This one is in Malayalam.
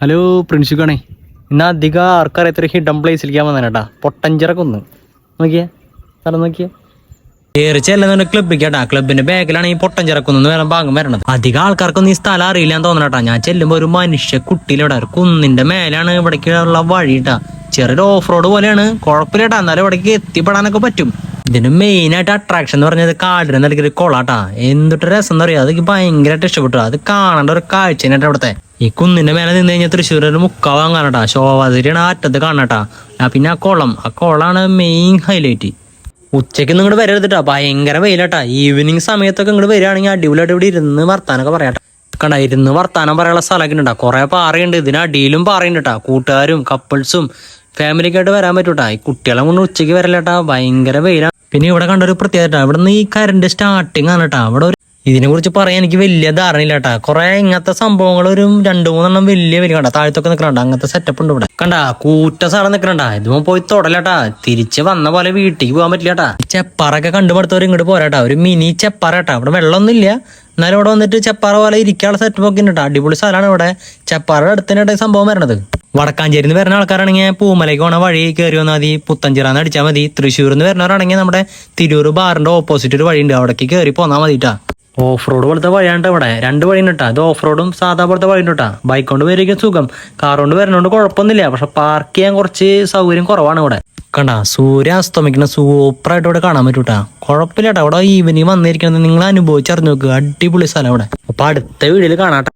ഹലോ പ്രിൻസുക്കാണേ ഇന്ന് അധികം ആർക്കറിയാത്തൊരു ഹിഡൻ പ്ലേസിലേക്ക് വന്നേട്ടാ പൊട്ടഞ്ചിറ കുന്ന് നോക്കിയേ. സ്ഥലം നോക്കിയേ. കയറി ചെല്ലുന്നുണ്ട് കേട്ടാ. ക്ലബിന്റെ ബാക്കിലാണ് ഈ പൊട്ടഞ്ചിറക്കുന്നു വേണം ഭാഗം വരണത്. അധികം ആൾക്കാർക്കൊന്നും ഈ സ്ഥലം അറിയില്ല എന്ന് തോന്നണട്ടാ ഞാൻ ചെല്ലുമ്പോ ഒരു മനുഷ്യ കുട്ടിയിലിവിടെ കുന്നിന്റെ മേലാണ് ഇവിടേക്കുള്ള വഴിട്ടാ ചെറിയൊരു ഓഫ് റോഡ് പോലെയാണ്. കുഴപ്പമില്ലട്ടാ. എന്നാലും ഇവിടേക്ക് എത്തിപ്പെടാനൊക്കെ പറ്റും. ഇതിന് മെയിൻ ആയിട്ട് അട്രാക്ഷൻ എന്ന് പറഞ്ഞത് കാടിന് നൽകിയൊരു കൊളാട്ടാ എന്തൊട്ട് രസം എന്താ പറയാ അതൊക്കെ ഭയങ്കരമായിട്ട് ഇഷ്ടപ്പെട്ടു. അത് കാണേണ്ട ഒരു കാഴ്ചയായിട്ട് അവിടുത്തെ ഈ കുന്നിന്റെ മേലെ നിന്ന് കഴിഞ്ഞാൽ തൃശ്ശൂർ ഒരു മുക്കാവാൻ കാണട്ടാ ശോഭാതിരിയാണ് ആ അറ്റത്ത് കാണട്ടാ പിന്നെ ആ കുളം. ആ കുളമാണ് മെയിൻ ഹൈലൈറ്റ് ഉച്ചയ്ക്ക് ഇങ്ങോട്ട് വരരുതിട്ടാ. ഭയങ്കര വെയിലാട്ടാ. ഈവനിങ് സമയത്തൊക്കെ ഇങ്ങോട്ട് വരികയാണെങ്കിൽ അടിപൊളിയായിട്ട് ഇവിടെ ഇരുന്ന് വർത്താനൊക്കെ പറയാട്ടാ. കണ്ട ഇരുന്ന് വർത്താനം പറയാനുള്ള സ്ഥലമൊക്കെ ഉണ്ടാ കുറെ പാറയുണ്ട്. ഇതിനടിയിലും പാറയുണ്ട് കേട്ടാ കൂട്ടുകാരും കപ്പിൾസും ഫാമിലിയൊക്കെ ആയിട്ട് വരാൻ പറ്റൂട്ടാ. ഈ കുട്ടികളെ കൊണ്ട് ഉച്ചയ്ക്ക് വരല്ലേട്ടാ ഭയങ്കര വെയിലാണ് പിന്നെ ഇവിടെ കണ്ട ഒരു പ്രത്യേകത ഇവിടെ നിന്ന് ഈ കരണ്ട് സ്റ്റാർട്ടിങ് ആണ് കേട്ടാ അവിടെ ഒരു ഇതിനെ കുറിച്ച് പറയാൻ എനിക്ക് വലിയ ധാരണയില്ല കേട്ടാ കുറെ ഇങ്ങനത്തെ സംഭവങ്ങൾ ഒരു രണ്ടു മൂന്നെണ്ണം വലിയ വലിയ കണ്ട. താഴത്തൊക്കെ നിൽക്കണ്ട അങ്ങനത്തെ സെറ്റപ്പ് ഉണ്ട് ഇവിടെ. കണ്ട കൂറ്റ സാറ നിൽക്കണ്ട ഇതുമ്പോ പോയി തൊടലട്ടാ. തിരിച്ച് വന്ന പോലെ വീട്ടിൽ പോകാൻ പറ്റില്ല കേട്ടാ ചെപ്പാറൊക്കെ കണ്ടുപടുത്തവർ ഇങ്ങോട്ട് പോരാട്ടാ. ഒരു മിനി ചെപ്പാറ കേട്ടാ ഇവിടെ വെള്ളമൊന്നും ഇല്ല എന്നാലും ഇവിടെ വന്നിട്ട് ചെപ്പാറ പോലെ ഇരിക്കാനുള്ള സെറ്റപ്പ് ഒക്കെ ഉണ്ട്. അടിപൊളി സ്ഥലമാണ് ഇവിടെ. ചെപ്പാറയുടെ അടുത്തിനായിട്ട് സംഭവം വരണത്. വടക്കാഞ്ചേരിന്ന് വരുന്ന ആൾക്കാരാണെങ്കിൽ പൂമലയ്ക്ക് പോണ വഴി കയറി വന്നാൽ മതി. പുത്തഞ്ചിറാന്ന് അടിച്ചാൽ മതി. തൃശ്ശൂരിൽ നിന്ന് വരുന്നവരാണെങ്കിൽ നമ്മുടെ തിരൂർ ബാറിന്റെ ഓപ്പോസിറ്റ് ഒരു വഴിയുണ്ട്. അവിടേക്ക് കയറി പോന്നാൽ മതിട്ടാ. ഓഫ് റോഡ് പോലത്തെ വഴിയാണ് ഇവിടെ. രണ്ട് വഴിയുണ്ട് കേട്ടോ അത് ഓഫ് റോഡും സാധാ പോലത്തെ വഴിയുണ്ട് കേട്ടോ ബൈക്ക് കൊണ്ട് വരികയും സുഖം. കാർ കൊണ്ട് വരുന്നോണ്ട് കുഴപ്പമൊന്നുമില്ല. പക്ഷെ പാർക്ക് ചെയ്യാൻ കുറച്ച് സൗകര്യം കുറവാണ് ഇവിടെ. കണ്ട സൂര്യ അസ്തമിക്കുന്ന സൂപ്പറായിട്ട് ഇവിടെ കാണാൻ പറ്റൂട്ടാ. കുഴപ്പമില്ല കേട്ടോ അവിടെ ഈവനിങ് വന്നിരിക്കുന്നത് നിങ്ങൾ അനുഭവിച്ചറിഞ്ഞു നോക്കുക അടിപൊളി സ്ഥലം അവിടെ അപ്പൊ അടുത്ത വീഡിയോയിൽ കാണാട്ടെ